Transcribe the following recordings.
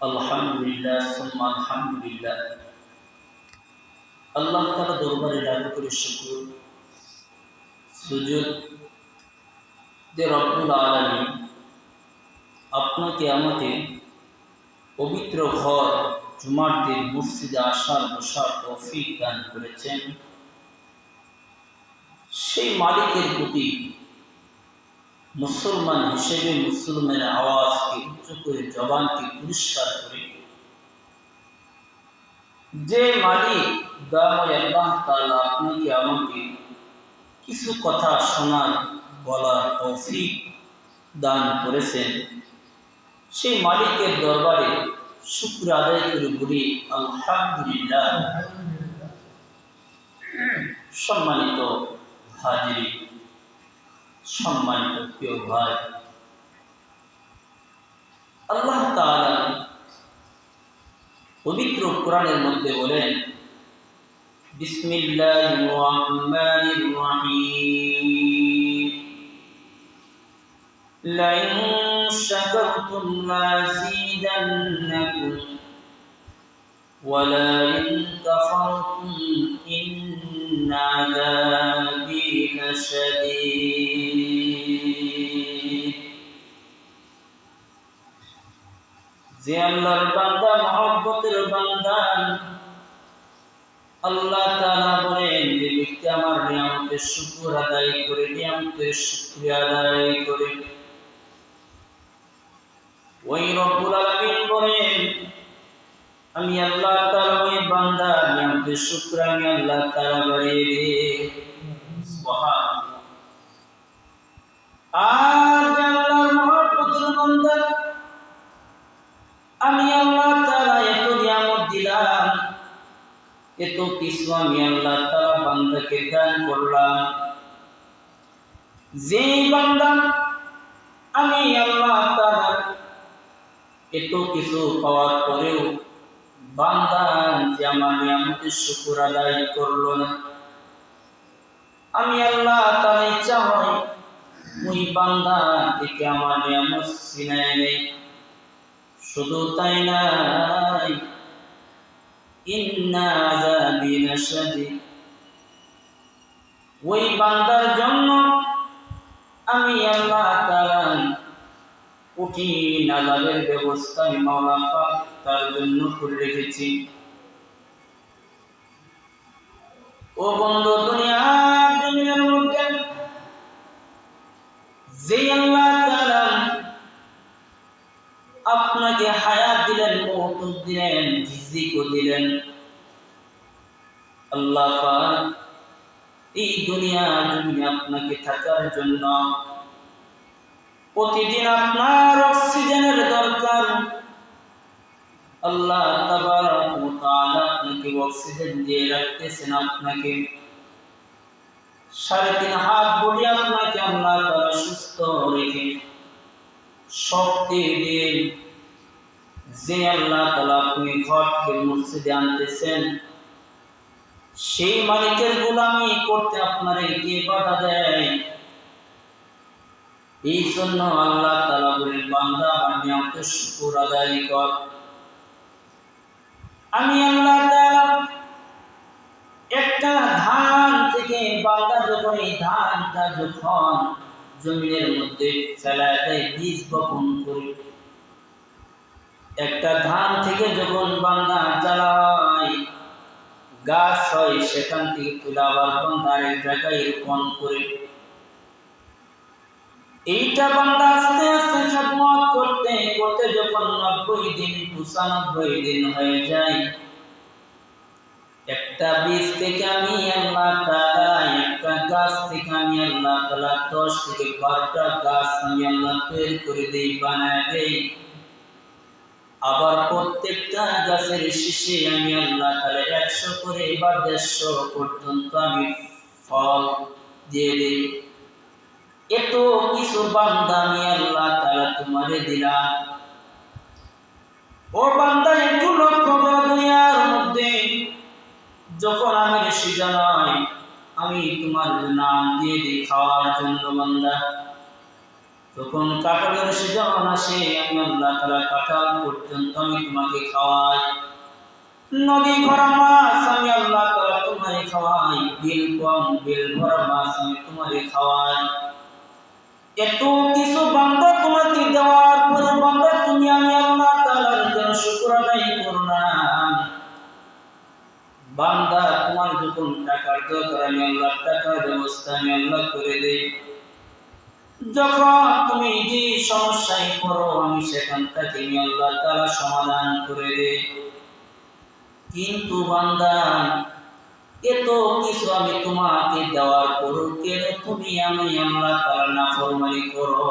আলহামদুলিল্লাহ আলহামদুলিল্লাহ। আল্লাহ তাআলা দরবারে লাখো করে শুকুর। যে আপনাকে আমাকে পবিত্র ঘর জুমার দিন মসজিদে আসার, বসার তৌফিক দান করেছেন। সেই মালিকের প্রতি মুসলমান হিসেবে মুসলমানের আওয়াজকে উচ্চ করে, জবানকে পরিষ্কার করে। যে মালিক দয়াময় আল্লাহ আপনাকে আমাকে কিছু কথা শোনার, বলার তৌফিক দান করেছেন, সেই মালিকের দরবারে শুক্র আদায় করে বলি, আলহামদুলিল্লাহ। সম্মানিত হাজিরি সম্মানিত প্রিয় ভাই আল্লাহ তাআলা পবিত্র কোরআনের মধ্যে বলেন বিসমিল্লাহির রহমানির রহিম লাইন শাকারতুম লাযিদান্নাকুম ওয়া লাইন কাফারতুম ইন্না لشديد যে আল্লাহর বান্দা মহব্বতের বান্দা আল্লাহ তাআলা বলেন যে ব্যক্তি আমার নিয়ামতের শুকর আদায় করে নিয়ামতের শুকরিয়া আদায় করে ওই রব্বুল আলামিন বলেন আমি আল্লাহ তাআলা ওই বান্দা নিয়ামতের শুকর আমি আল্লাহ তাআলা বাড়িয়ে দিই সুবহানাল্লাহ আমি আল্লাহ তাআলা এত নিয়ামত দিলাম, এত কিছু আমি আল্লাহ তাআলা বান্দাকে দান করলাম। যে বান্দা আমি আল্লাহ তাআলা এত কিছু পাওয়ার পরেও বান্দা যে আমার নিয়ামতের শুকর আদায় করল না। আমি আল্লাহ তাআলা ইচ্ছা হয় ওই বান্দা থেকে আমার নিয়ামত নেই। শুধু তাই নাই। ইন্না আযাবি লাশাদীদ ওই বান্দার জন্য আমি আল্লাহ তাআলা কঠিন আযাবের ব্যবস্থা মাওলা পাক তার জন্য করে রেখেছি। ও বন্ধু, দুনিয়ার জমিনের মধ্যে যে আল্লাহ রিজিকও দিলেন আল্লাহ এই দুনিয়া জমিনে আপনাকে থাকার জন্য প্রতিদিন আপনার অক্সিজেনের দরকার। আল্লাহ আপনাকে অক্সিজেন দিয়ে রাখতেছেন আপনাকে। সাড়ে তিন হাত বলি আপনাকে আল্লাহ সুস্থ রেখে শক্তি দিন যে আল্লাহ তাআলা আপনি ঘরকে মসজিদে আনতেছেন, সেই মালিকের গোলামি করতে আপনার কে বাধা দেয়। এই জন্য আল্লাহ তাআলা বলেন, বান্দা আমার নিয়ামতের শুকর আদায় কর। আমি আল্লাহ তাআলা একটা ধান থেকে বান্দা যখন, এই ধানটা যখন জমিনের মধ্যে ফেলায় দেয়, বীজ বপন একটা ধান থেকে যখন বান্দা জ্বালায়, গাছ হয়, সেখান থেকে তুলে আবার বান্দা আরেক জায়গায় রোপণ করে। এইটা বান্দা আস্তে আস্তে খেদমত করতে করতে যখন নব্বই দিন, পঁচানব্বই দিন হয়ে যায়, একটা বীজ থেকে আমি আল্লাহ তাআলা, একটা গাছ থেকে আমি আল্লাহ তাআলা, দশ থেকে বারোটা গাছ আমি আল্লাহ তৈরি করে দেই, বানায় দেই। আবার প্রত্যেকটা গাছের শীষে আমি আল্লাহ তাআলা একশো করে বা দেড়শো পর্যন্ত আমি ফল দিয়ে দিই। এত কিছু বান্দা আমি আল্লাহ তাআলা তোমারে দিলাম। ও বান্দা, একটু লক্ষ্য করো দুনিয়ার মধ্যে। যখন আমি ঋষিটা নয় আমি তোমার নাম দিয়ে দিই খাওয়ার জন্য বান্দা। তখন কাঁঠালের সিজন আসে। আমি আল্লাহ তালা কাঁঠাল পর্যন্ত আমি তোমাকে খাওয়াই। নদী ভরা মাছ আমি আল্লাহ তালা তোমারে খাওয়াই। বিল কম বিল ভরা মাছ আমি তোমারে খাওয়াই। এত কিছু বান্দা তোমাকে দেওয়ার পরে বান্দা তুমি আমি আল্লাহ তাআলার জন্য শুকর আদায় করো না। বান্দা তোমার যখন টাকার দরকার, আমি আল্লাহ টাকার ব্যবস্থা আমি আল্লাহ করে দেই। যখন তুমি যে সমস্যায় পড়ো, আমি সেখান থেকে আল্লাহ তাআলা সমাধান করে দেই কিন্তু বান্দা, এত কিছু আমি তোমাকে দেওয়ার পরও কেন তুমি আমি আল্লাহ না ফরমালি করো?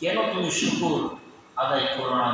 কেন তুমি শুকুর আদায় করো না